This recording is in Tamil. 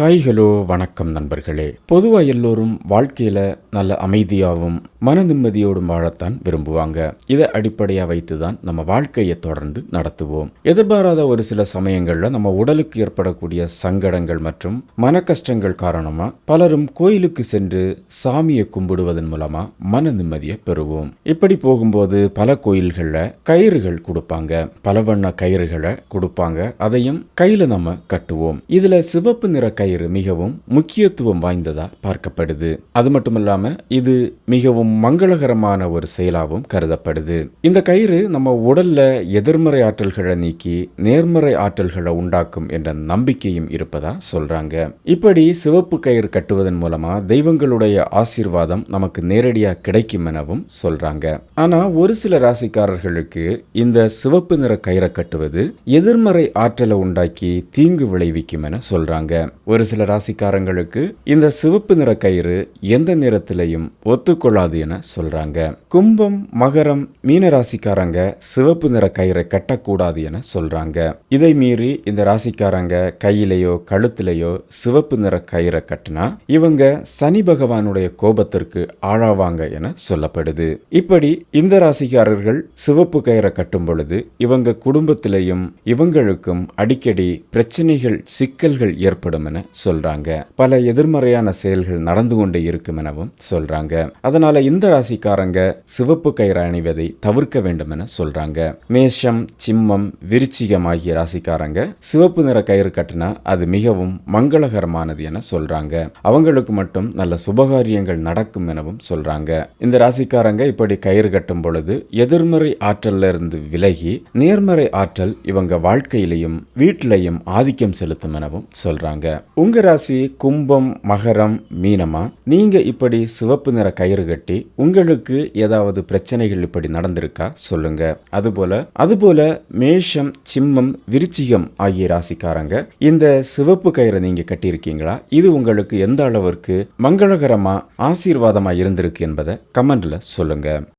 ஹாய் ஹலோ வணக்கம் நண்பர்களே. பொதுவாக எல்லோரும் வாழ்க்கையில் நல்ல அமைதியாகவும் மன நிம்மதியோடும் வாழத்தான் விரும்புவாங்க. இதை அடிப்படையாக வைத்து தான் நம்ம வாழ்க்கையை தொடர்ந்து நடத்துவோம். எதிர்பாராத ஒரு சில சமயங்களில் நம்ம உடலுக்கு ஏற்படக்கூடிய சங்கடங்கள் மற்றும் மன கஷ்டங்கள் காரணமாக பலரும் கோயிலுக்கு சென்று சாமியை கும்பிடுவதன் மூலமாக மன நிம்மதியை பெறுவோம். இப்படி போகும்போது பல கோயில்களில் கயிறுகள் கொடுப்பாங்க. பல வண்ண கயிறுகளை கொடுப்பாங்க. அதையும் கையில் நம்ம கட்டுவோம். இதில் சிவப்பு நிற கயிறு ஞாயிறு மிகவும் முக்கியத்துவம் வாய்ந்ததாக பார்க்கப்படுது. அது மட்டும் இல்லாம இது மிகவும் மங்களகரமான ஒரு செயலாகவும் கருதப்படுது. இந்த கயிறு நம்ம உடல்ல எதிர்மறை ஆற்றல்களை நீக்கி நேர்மறை ஆற்றல்களை உண்டாக்கும் என்ற நம்பிக்கையும் இருப்பதா சொல்றாங்க. இப்படி சிவப்பு கயிறு கட்டுவதன் மூலமா தெய்வங்களுடைய ஆசீர்வாதம் நமக்கு நேரடியாக கிடைக்கும் எனவும் சொல்றாங்க. ஆனா ஒரு சில ராசிக்காரர்களுக்கு இந்த சிவப்பு நிற கயிறை கட்டுவது எதிர்மறை ஆற்றலை உண்டாக்கி தீங்கு விளைவிக்கும் என சொல்றாங்க. ஒரு சில ராசிக்காரங்களுக்கு இந்த சிவப்பு நிற கயிறு எந்த நிறத்திலையும் ஒத்துக்கொள்ளாது என சொல்றாங்க. கும்பம் மகரம் மீன ராசிக்காரங்க சிவப்பு நிற கயிறை கட்டக்கூடாது என சொல்றாங்க. இதை மீறி இந்த ராசிக்காரங்க கையிலேயோ கழுத்திலேயோ சிவப்பு நிற கயிறை கட்டினா இவங்க சனி பகவானுடைய கோபத்திற்கு ஆளாவாங்க என சொல்லப்படுது. இப்படி இந்த ராசிக்காரர்கள் சிவப்பு கயிறை கட்டும் பொழுது இவங்க குடும்பத்திலையும் இவங்களுக்கும் அடிக்கடி பிரச்சனைகள் சிக்கல்கள் ஏற்படும் என சொல்றாங்க. பல எதிர்மறையான செயல்கள் நடந்து கொண்டே இருக்கும் எனவும் சொல்றாங்க. அதனால இந்த ராசிக்காரங்க சிவப்பு கயிறு அணிவதை தவிர்க்க வேண்டும் என சொல்றாங்க. மேஷம் சிம்மம் விருச்சிகம் ஆகிய ராசிக்காரங்க சிவப்பு நிற கயிறு கட்டினா அது மிகவும் மங்களகரமானது என சொல்றாங்க. அவங்களுக்கு மட்டும் நல்ல சுபகாரியங்கள் நடக்கும் எனவும் சொல்றாங்க. இந்த ராசிக்காரங்க இப்படி கயிறு கட்டும் பொழுது எதிர்மறை ஆற்றல்ல இருந்து விலகி நேர்மறை ஆற்றல் இவங்க வாழ்க்கையிலையும் வீட்டிலையும் ஆதிக்கம் செலுத்தும் எனவும் சொல்றாங்க. உங்க ராசி கும்பம் மகரம் மீனமா? நீங்க இப்படி சிவப்பு நிற கயிறு கட்டி உங்களுக்கு ஏதாவது பிரச்சனைகள் இப்படி நடந்திருக்கா? சொல்லுங்க. அதுபோல அதுபோல மேஷம் சிம்மம் விருச்சிகம் ஆகிய ராசிக்காரங்க இந்த சிவப்பு கயிறை நீங்க கட்டியிருக்கீங்களா? இது உங்களுக்கு எந்த அளவிற்கு மங்களகரமா ஆசீர்வாதமா இருந்திருக்கு என்பதை கமெண்ட்ல சொல்லுங்க.